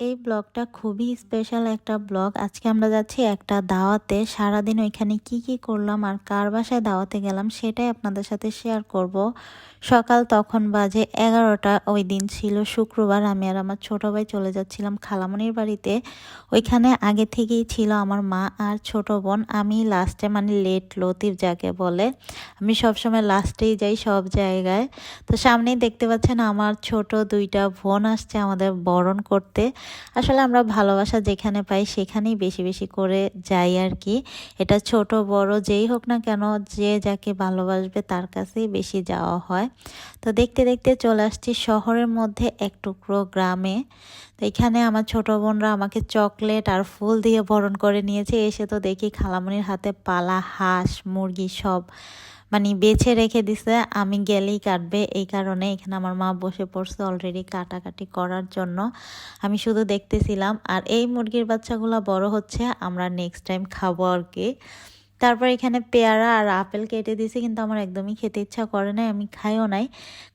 এই ব্লগটা খুবই স্পেশাল একটা ব্লগ। আজকে আমরা যাচ্ছি একটা দাওয়াতে। সারাদিন ওইখানে কি কি করলাম আর কার বাসায় দাওয়াতে গেলাম সেটাই আপনাদের সাথে শেয়ার করব। সকাল তখন বাজে এগারোটা, ওই দিন ছিল শুক্রবার। আমি আর আমার ছোটো ভাই চলে যাচ্ছিলাম খালামনির বাড়িতে। ওইখানে আগে থেকেই ছিল আমার মা আর ছোট বোন। আমি লাস্টে মানে লেট লতিফ যাকে বলে, আমি সবসময় লাস্টেই যাই সব জায়গায়। তো সামনেই দেখতে পাচ্ছেন আমার ছোট দুইটা বোন আসছে আমাদের বরণ করতে। আসলে আমরা ভালোবাসা যেখানে পাই সেখানেই বেশি বেশি করে যাই আর কি। এটা ছোট, বড়, যেই হোক না কেন, যে যাকে ভালোবাসবে তার কাছেই বেশি যাওয়া হয়। তো দেখতে দেখতে চলে আসছি শহরের মধ্যে এক টুকরো গ্রামে। তো এখানে আমার ছোট বোনরা আমাকে চকলেট আর ফুল দিয়ে বরণ করে নিয়েছে। এসে তো দেখি খালামনির হাতে পালা, হাঁস, মুরগি সব। মানে বেছে রেখে দিছে, আমি গেলেই কাটবে। এই কারণে এখানে আমার মা বসে পড়ছে অলরেডি কাটাকাটি করার জন্য। আমি শুধু দেখতেছিলাম। আর এই মুরগির বাচ্চাগুলো বড় হচ্ছে, আমরা নেক্সট টাইম খাব আর কি। তারপর এখানে পেয়ারা আর আপেল কেটে দিয়েছি, কিন্তু আমার একদমই খেতে ইচ্ছা করে নাই, আমি খাইও নাই।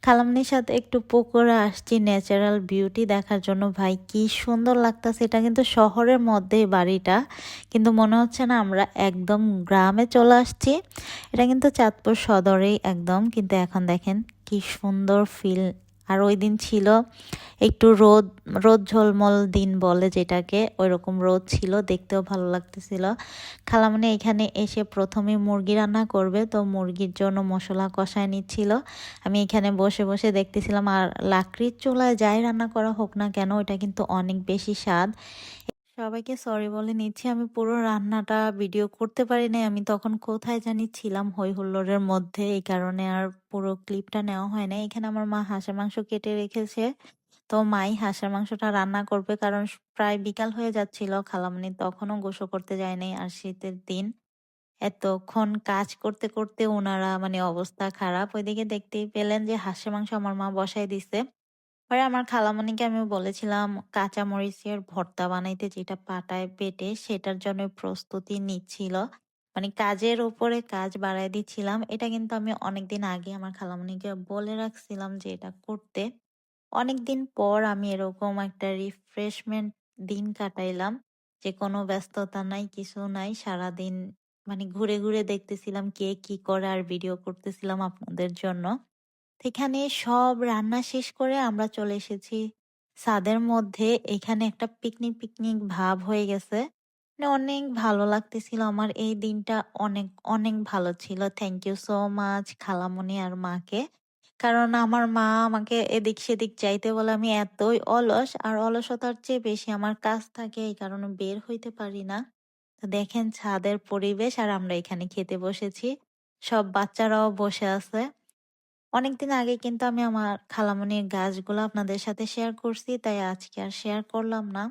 খালামনির সাথে একটু পুকুরে আসছি ন্যাচারাল বিউটি দেখার জন্য। ভাই, কি সুন্দর লাগতেছে, এটা কিন্তু শহরের মধ্যেই বাড়িটা। কিন্তু মনে হচ্ছে না আমরা একদম গ্রামে চলে আসছি। এটা কিন্তু চাঁদপুর সদরেই একদম, কিন্তু এখন দেখেন কি সুন্দর ফিল আর ওই দিন ছিল একটু রোদ রোদ ঝলমল দিন বলে যেটাকে ওই রকম রোদ ছিল, দেখতেও ভালো লাগতেছিল। খালামনি এখানে এসে প্রথমে মুরগি রান্না করবে, তো মুরগির জন্য মশলা কষায় নিচ্ছিল। আমি এখানে বসে বসে দেখতেছিলাম, আর লাকড়ির চুলায় যাই রান্না করা হোক না কেন ওটা কিন্তু অনেক বেশি স্বাদ। সবাইকে সরি বলে নিচ্ছি। আমি পুরো রান্নাটা ভিডিও করতে পারি নাই। আমি তখন কোথায় জানি ছিলাম হই হুল্লোড়ের মধ্যে। এই কারণে আর পুরো ক্লিপটা নেওয়া হয় না এখানে আমার মা হাঁসের মাংস কেটে রেখেছে। তো মাই হাঁসের মাংসটা রান্না করবে কারণ প্রায় বিকাল হয়ে যাচ্ছিল। খালামনি তখনও গোসল করতে যায়নি আর শীতের দিন এতক্ষণ কাজ করতে করতে ওনারা মানে অবস্থা খারাপ। ওইদিকে দেখতেই পেলেন যে হাঁসের মাংস আমার মা বসাই দিছে। পরে আমার খালামণিকে আমি বলেছিলাম কাঁচা মরিচের ভর্তা বানাইতে যেটা পাটায় পেটে সেটার জন্য প্রস্তুতি নিচ্ছিল। মানে কাজের উপরে কাজ বাড়াই দিচ্ছিলাম। এটা কিন্তু আমি অনেকদিন আগে আমার খালামণিকে বলে রাখছিলাম যে এটা করতে। অনেকদিন পর আমি এরকম একটা রিফ্রেশমেন্ট দিন কাটাইলাম যে কোনো ব্যস্ততা নাই, কিছু নাই। সারাদিন মানে ঘুরে ঘুরে দেখতেছিলাম কে কি করে আর ভিডিও করতেছিলাম আপনাদের জন্য। এখানে সব রান্না শেষ করে আমরা চলে এসেছি। ছাদের মধ্যে এখানে একটা পিকনিক পিকনিক ভাব হয়ে গেছে। মানে অনেক ভালো লাগতেছিল। আমার এই দিনটা অনেক অনেক ভালো ছিল। থ্যাংক ইউ সো মাচ খালামণি আর মাকে। কারণ আমার মা আমাকে এদিক সেদিক যাইতে বলে আমি এতই অলস আর অলসতার চেয়ে বেশি আমার কাজ থাকে, এই কারণে বের হইতে পারি না। তো দেখেন, ছাদের পরিবেশ আর আমরা এখানে খেতে বসেছি। সব বাচ্চারাও বসে আছে। অনেকদিন আগে কিন্তু আমি আমার খালামণির গাছগুলো আপনাদের সাথে শেয়ার করছি, তাই আজকে আর শেয়ার করলাম না।